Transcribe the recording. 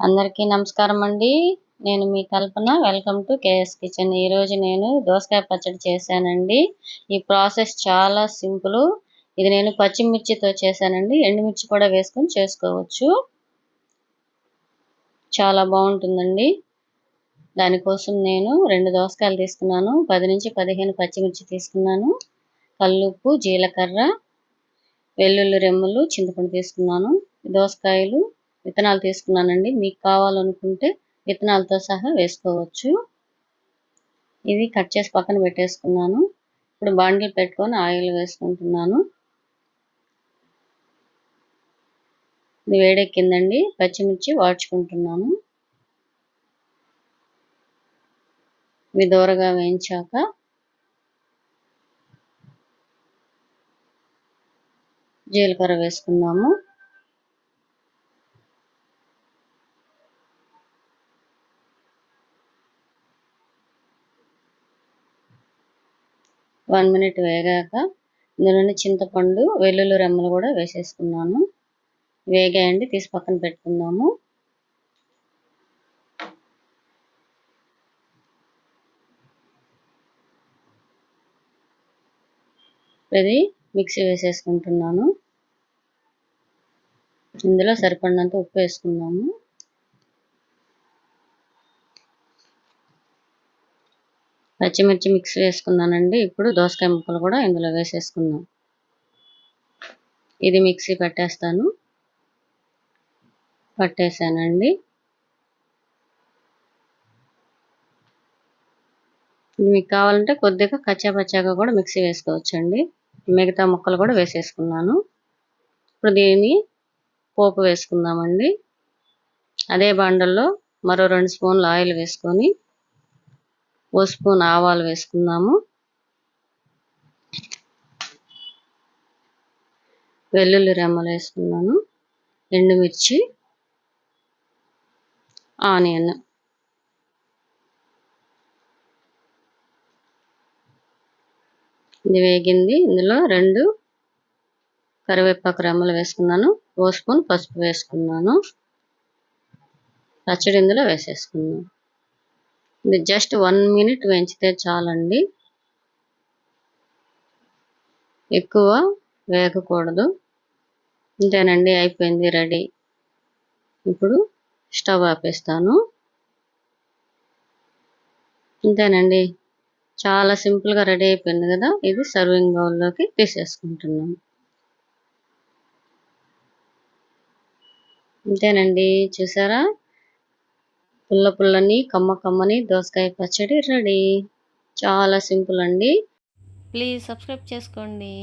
అందరికీ నమస్కారం అండి. నేను మీ Kalpana. Welcome to KS kitchen. ఈరోజు నేను దోసకాయ పచ్చడి చేశానండి. ఈ ప్రాసెస్ చాలా సింపుల్. ఇది నేను పచ్చిమిర్చితో చేశానండి. ఎండుమిర్చి కూడా వేసుకొని చేసుకోవచ్చు. చాలా బాగుంటుందండి. దానికోసం నేను రెండు దోసకాయలు తీసుకున్నాను. పది నుంచి పదిహేను పచ్చిమిర్చి తీసుకున్నాను. కల్లుప్పు జీలకర్ర వెల్లుల్లి రెమ్మలు చింతపండు తీసుకున్నాను. దోసకాయలు విత్తనాలు తీసుకున్నానండి. మీకు కావాలనుకుంటే విత్తనాలతో సహా వేసుకోవచ్చు. ఇది కట్ చేసి పక్కన పెట్టేసుకున్నాను. ఇప్పుడు బాండిల్ పెట్టుకొని ఆయిల్ వేసుకుంటున్నాను. ఇది వేడెక్కిందండి. పచ్చిమిర్చి వాడ్చుకుంటున్నాను. ఇవి దూరగా వేయించాక జీలకర్ర వేసుకుందాము. వన్ మినిట్ వేగాక ఇందులోని చింతపండు వెల్లుల్లి రెమ్మలు కూడా వేసేసుకున్నాను. వేగాయండి తీసి పక్కన పెట్టుకుందాము. ఇది మిక్సీ వేసేసుకుంటున్నాను. ఇందులో సరిపడినంత ఉప్పు వేసుకుందాము. పచ్చిమిర్చి మిక్స్ వేసుకున్నానండి ఇప్పుడు దోసకాయ ముక్కలు కూడా ఇందులో వేసేసుకుందాం. ఇది మిక్సీ పట్టేస్తాను. పట్టేసానండి. మీకు కావాలంటే కొద్దిగా కచ్చా పచ్చాగా కూడా మిక్సీ వేసుకోవచ్చండి. మిగతా ముక్కలు కూడా వేసేసుకున్నాను. ఇప్పుడు దీన్ని పోపు వేసుకుందామండి. అదే బాండల్లో మరో రెండు స్పూన్లు ఆయిల్ వేసుకొని ఓ స్పూన్ ఆవాలు వేసుకుందాము. వెల్లుల్లి రెమ్మలు వేసుకున్నాను. ఎండుమిర్చి ఆనియన్. ఇది వేగింది. ఇందులో రెండు కరివేపాకు రెమ్మలు వేసుకున్నాను. ఓ స్పూన్ పసుపు వేసుకున్నాను. పచ్చడి ఇందులో వేసేసుకున్నాను. ఇది జస్ట్ వన్ మినిట్ వేయించితే చాలండి. ఎక్కువ వేయకూడదు అంతేనండి అయిపోయింది రెడీ. ఇప్పుడు స్టవ్ ఆపేస్తాను. అంతేనండి చాలా సింపుల్గా రెడీ అయిపోయింది కదా. ఇది సర్వింగ్ బౌల్లోకి తీసేసుకుంటున్నాను అంతేనండి చూసారా? పుల్ల పుల్లని కమ్మ కమ్మని దోసకాయ పచ్చడి రెడీ. చాలా సింపుల్ అండి. ప్లీజ్ సబ్స్క్రైబ్ చేసుకోండి.